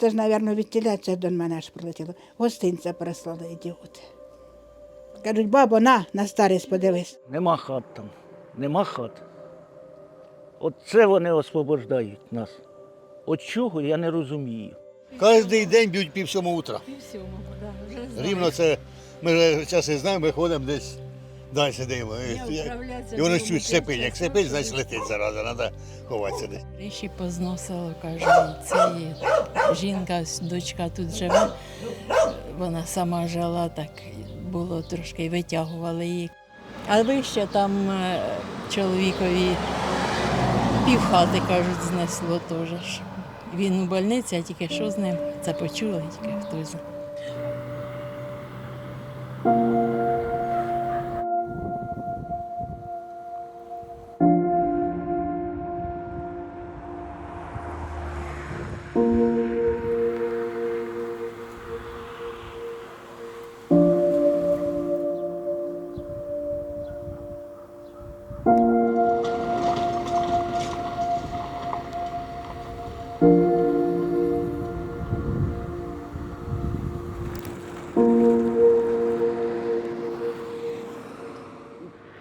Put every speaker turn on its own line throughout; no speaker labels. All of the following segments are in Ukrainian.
Це ж, мабуть, від тіляча до мене ж прилетіло. Гостинця прислали ідіоти. Кажуть, бабо, на, на старість подивись.
Нема хат там, нема хат. От це вони освобождають нас. От чого я не розумію.
Кожен день б'ють пів сьомого утра.
Пів сьомого, да.
Рівно це, ми вже часи знаємо, ми ходимо десь далі сидимо. І, воно чуть сипить, як сипить, значить летить зараза, треба ховатися десь.
Речі позносила, кажу, це жінка, дочка тут живе, вона сама жила, так було трошки, витягували її. А вище там е, чоловікові півхати, кажуть, знесло теж. Він у больниці, а тільки що з ним, це почули, тільки хтось.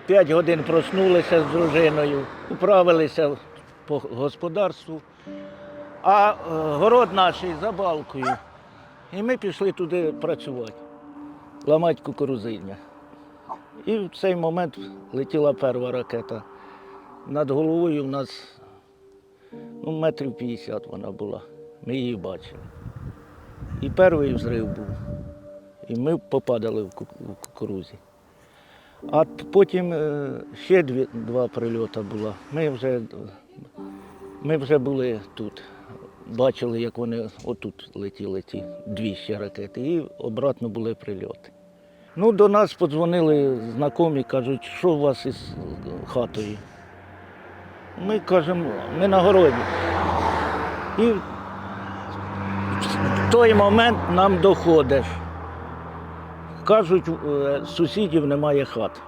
П'ять годин проснулися з дружиною, управилися по господарству, а е, город наш за балкою. І ми пішли туди працювати, ламати кукурузиння. І в цей момент летіла перша ракета. Над головою в нас ну, метрів 50 вона була. Ми її бачили. І перший взрив був. І ми попадали в кукурузі. А потім е, ще дві, два прильоти було. Ми вже, ми вже були тут. Бачили, як вони отут летіли ті дві ще ракети, і обратно були прильоти. Ну, до нас подзвонили знайомі, кажуть, що у вас із хатою. Ми кажемо, ми на городі. І в той момент нам доходиш. Кажуть, е, сусідів немає хат.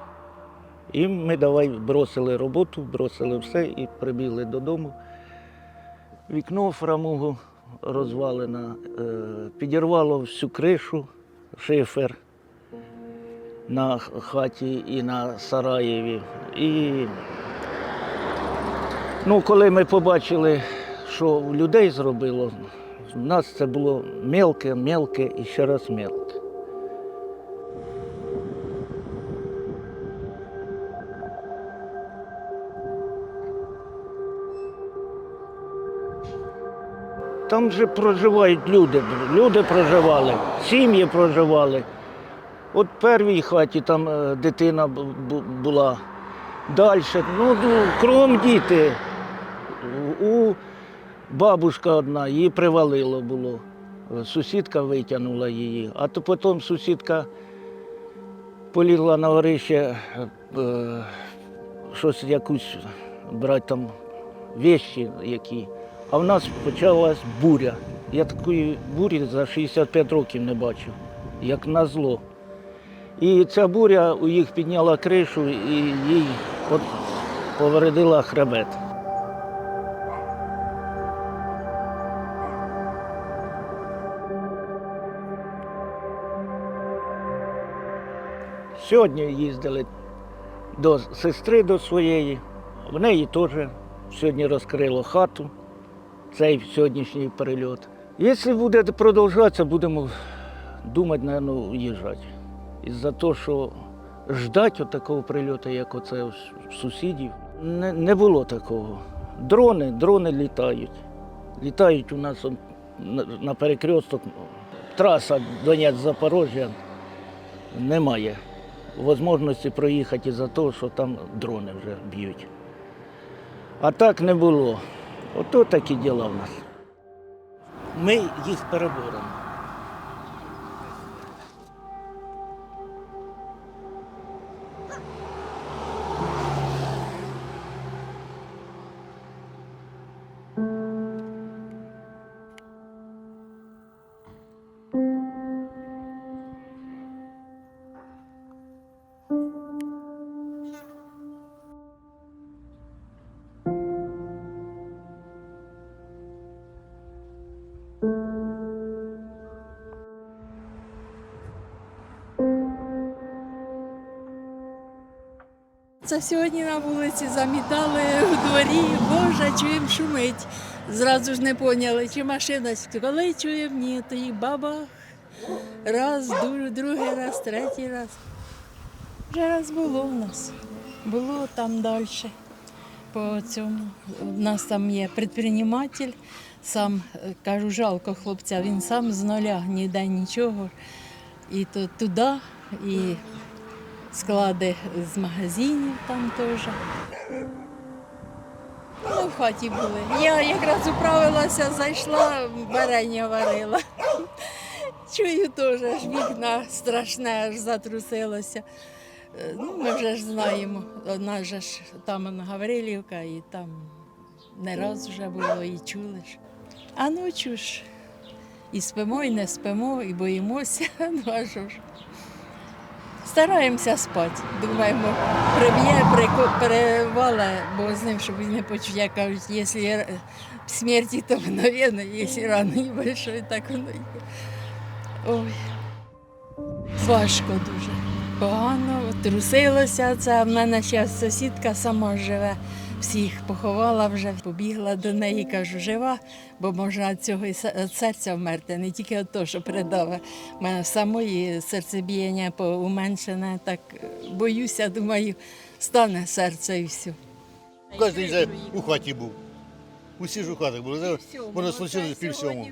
І ми давай бросили роботу, бросили все і прибігли додому. Вікно фрамугу розвалене, е, підірвало всю кришу, шифер на хаті і на Сараєві. І ну, коли ми побачили, що людей зробило, у нас це було мелке, мелке і ще раз мелке. Там же проживають люди. Люди проживали, сім'ї проживали. От в першій хаті там е, дитина бу- бу- була. Далі, ну, ну, кругом діти. У бабушка одна, її привалило було. Сусідка витягнула її, а то потім сусідка полізла на горище, е, щось якусь брати там вещі які. А в нас почалась буря. Я такої бурі за 65 років не бачив, як назло. І ця буря у їх підняла кришу і їй от повредила хребет. Сьогодні їздили до сестри до своєї, в неї теж сьогодні розкрило хату, цей сьогоднішній перельот. Якщо буде продовжуватися, будемо думати, мабуть, уїжджати. Із-за того, що ждати такого прильоту, як оце в сусідів, не, не було такого. Дрони, дрони літають. Літають у нас на, перекресток. Траса Донець-Запорожжя немає можливості проїхати із-за того, що там дрони вже б'ють. А так не було. Ото такі діла в нас. Ми їх переборемо.
Оце сьогодні на вулиці замітали у дворі, Боже, чуємо шумить. Зразу ж не поняли, чи машина, коли чуємо, ні, то і баба. Раз, другий раз, третій раз. Вже раз було у нас. Було там далі. По цьому. У нас там є предприниматель, сам е, кажу, жалко хлопця, він сам з нуля, ніде нічого. І то туди, і склади з магазинів там теж. Ну, в хаті були. Я якраз управилася, зайшла, варення варила. Чую теж, аж вікна страшне, аж затрусилося. Е, Ну, ми вже ж знаємо. Же ж там Гаврилівка, і там не раз вже було, і чули ж. А ночі ж і спимо, і не спимо, і боїмося. Ну а що ж. Стараємося спати. Думаємо, приб'є, перевала, бо з ним, щоб не почув, як кажуть, якщо смерті, то мгновенно, якщо рано і большой, так воно є. Ой. Важко дуже. Погано, трусилося це. В мене ще сусідка сама живе. Всіх поховала вже, побігла до неї, кажу, жива, бо можна від цього і серця вмерти, не тільки від того, що придаве. У мене самої серцебіяння поуменшене, так е, боюся, думаю, стане серце і все.
Кожен вже у хаті був. Усі ж у хатах були. Воно случилось пів сьомого.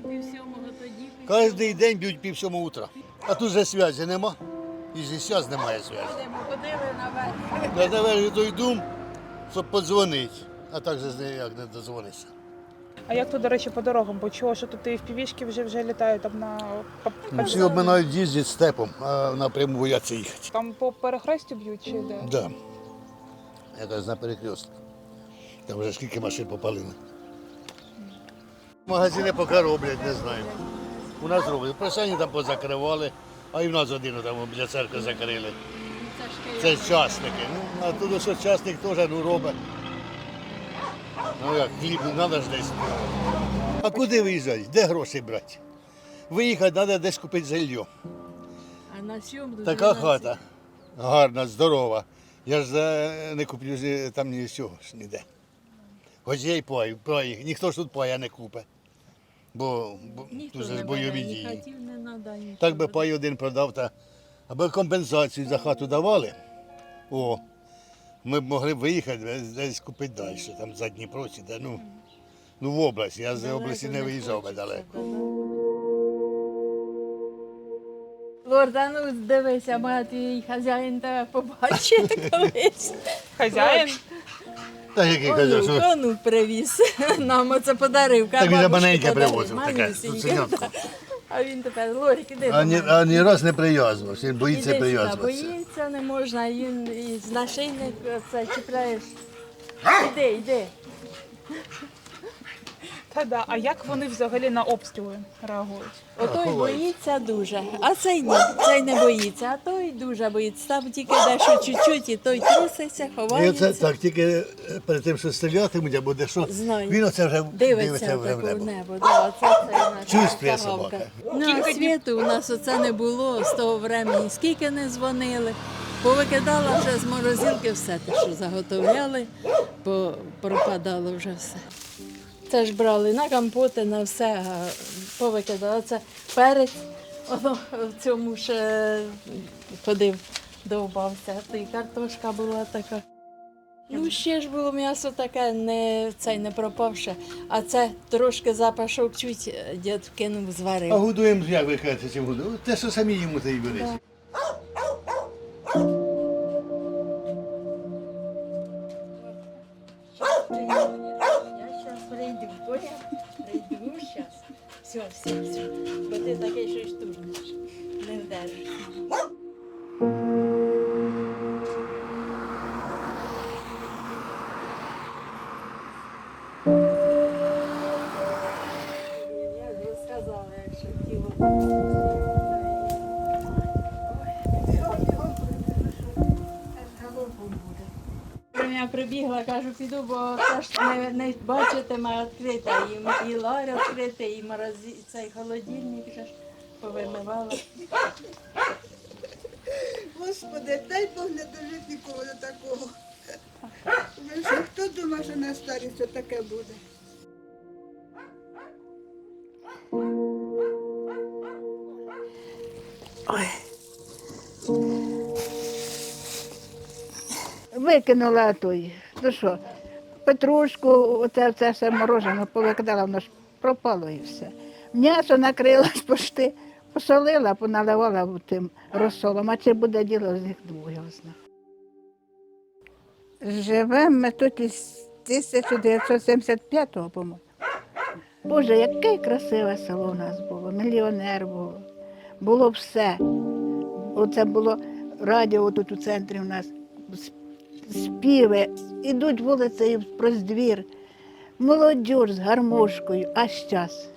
Кожен день б'ють пів сьомого утра. А тут же зв'язі нема. І зі зараз немає зв'язі. Я наверх дойду, щоб подзвонити. А так же ніяк не дозвонишся.
А як то, до речі, по дорогам? Бо чого, що тут і в півішки вже вже літають там на
Ну, Всі обминають їздять степом, а напряму бояться їхати.
там по перехрестю б'ють чи де?
Да. Якось на перекресток. Там вже скільки машин попалили. Магазини поки роблять, не знаю. У нас роблять. Присані там позакривали, а і в нас один там біля церкви закрили. Це частники. Ну, а тут що частник теж ну, робить. Ну як, хліб ну, треба ж десь. А куди виїжджати? Де гроші брати? Виїхати треба десь купити жилье.
А на сьому
Така хата. Гарна, здорова. Я ж за- не куплю ж там нічого ж ніде. Хоч я й паю, паю. Ніхто ж тут пая не купить. Бо, бо
Ніхто
тут
не
бойові
бере, ні
дії.
хатів не надо, нічого.
Так би пай один продав, та аби компенсацію за хату давали. О, ми б могли б виїхати десь, десь купити далі, там за Дніпро, чи де, ну, ну в область. Я з
Далеко
області не виїжджав би
хочеться,
далеко.
да-да. Лорда, ну дивися, твій хазяїн тебе побачить колись.
Хазяїн?
Та який казав,
Кону,
що
кону привіз. Нам оце подарив.
Так він маленьке привозив, таке, цуценятко.
А він тепер, Лорик, іди
а ні, а ні раз не прив'язувався, він боїться прив'язуватися.
боїться, не можна, він із нашийник це чіпляєш. Іди, іди.
Та да. А як вони взагалі на обстріли реагують?
Отой боїться дуже, а цей ні, цей не боїться, а той дуже боїться. Там тільки дещо чуть-чуть, і той труситься,
І оце
ховається.
так, тільки перед тим, що стрілятимуть, або де що,
Знаю.
він оце вже
Дивиться,
дивиться вже в небо.
небо. Да, оце це наша
Чувствує
загавка.
собака.
Ну, а світу у нас оце не було з того времени. Скільки не дзвонили. Повикидала вже з морозилки все те, що заготовляли, по- пропадало вже все. Це ж брали на компоти, на все, а повикидала. Це перець, воно в цьому ще ходив, довбався. І картошка була така. Ну, ще ж було м'ясо таке, не, цей не пропавше, а це трошки запашок чуть дід вкинув,
А годуємо, як ви кажете, чим годуємо? Те, що самі йому те й береться.
Все, все, все. Бо ти такий, що й штурмиш. Не вдержиш. Я прибігла, кажу, піду, бо це ж не, не бачитиме відкрита. І, і ларь відкритий, і морозі, цей холодильник вже ж повимивала.
Господи, дай Бог не дожити нікого до такого. Хто думав, що на старість таке буде? Викинула той. Ну що, петрушку, оце, це все морожене повикидала, воно ж пропало і все. М'ясо накрилось пошти, посолила, поналивала тим розсолом, а чи буде діло з них двох його. Живемо ми тут із 1975-го, по-моєму. Боже, яке красиве село у нас було, мільйонер було. Було все. Оце було радіо тут у центрі у нас. Співи, ідуть вулицею про двір. Молодь з гармошкою, а щас.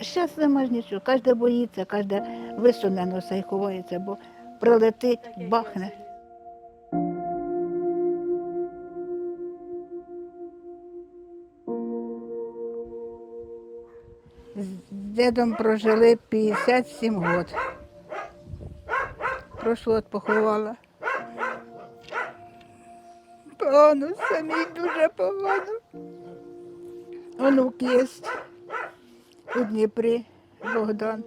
Щас нема ж нічого. Кожен боїться, кожен висуне носа і ховається, бо прилетить, бахне. З дідом прожили 57 років. Прошлий год поховала. Погано, самій дуже погано. Онук є у Дніпрі, Богдан.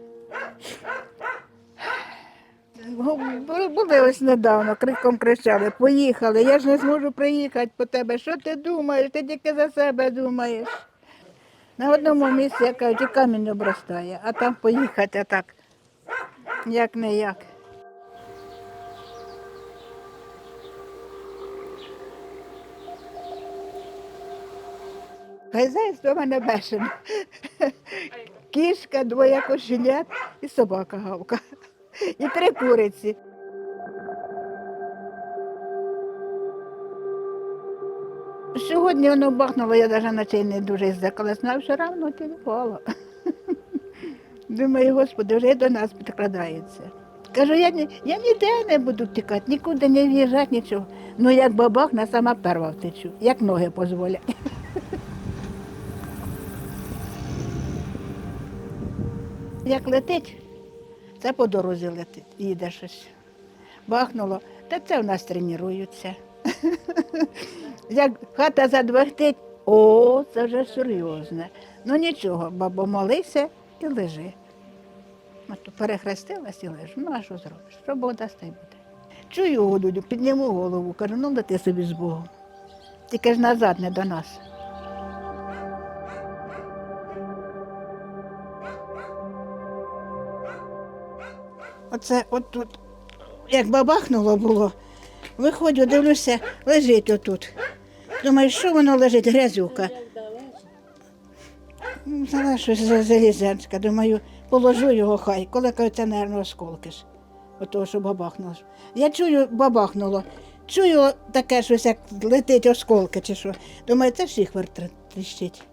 Були ось недавно, криком кричали, поїхали, я ж не зможу приїхати по тебе. Що ти думаєш? Ти тільки за себе думаєш. На одному місці, як кажуть, і камінь обростає, а там поїхати так, як не як. Хазяйство мене бешене. Кішка, двоє кошенят і собака гавка. І три куриці. Сьогодні воно бахнуло, я навіть ночей не дуже здакалась, але все одно впало. Думаю, господи, вже до нас підкрадається. Кажу, я, ні, я ніде не буду втікати, нікуди не в'їжджати, нічого. Ну як бабахне, сама перва втечу, як ноги дозволять. Як летить, це по дорозі летить, їде щось. Бахнуло, та це в нас тренуються. Як хата задвигтить, о, це вже серйозне. Ну нічого, бабо, молися і лежи. От перехрестилась і лежу. Ну, а що зробиш? Що Бог дасть, та й буде. Чую голодю, підніму голову, кажу, ну лети собі з Богом. Тільки ж назад, не до нас. Оце от тут, як бабахнуло було, виходжу, дивлюся, лежить отут. Думаю, що воно лежить, грязюка. Ну, Взяла щось за залізенське, думаю, положу його хай, коли це, мабуть, осколки ж. Ото, що бабахнуло. Я чую, бабахнуло. Чую таке щось, як летить осколки чи що. Думаю, це ж їх тріщить.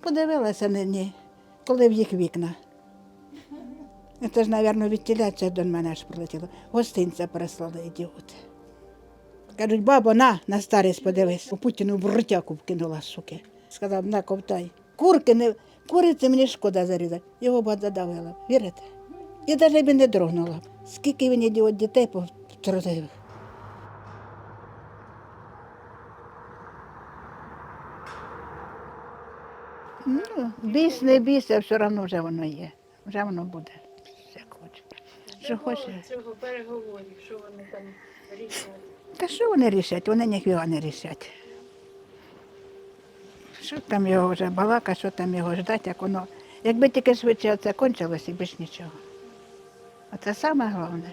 Подивилася на ні, коли в їх вікна. Це ж, мабуть, від тіляця до мене ж прилетіло. Гостинця переслали ідіоти. Кажуть, бабо, на, на старість подивись. У Путіну в ротяку вкинула, суки. Сказав, на ковтай. Курки не куриці мені шкода зарізати. Його б задавила. Вірите? Я навіть би не дрогнула. Скільки він ідіот дітей повтрозив. Ну, біс, не біс, а все одно вже воно є. Вже воно буде. Що хоче.
Цього переговорів, що вони там рішать.
Та що вони рішать? Вони ніхіга не рішать. Що там його вже балака, що там його ждать, як воно. Якби тільки швидше це кончилося, більш нічого. Оце саме головне.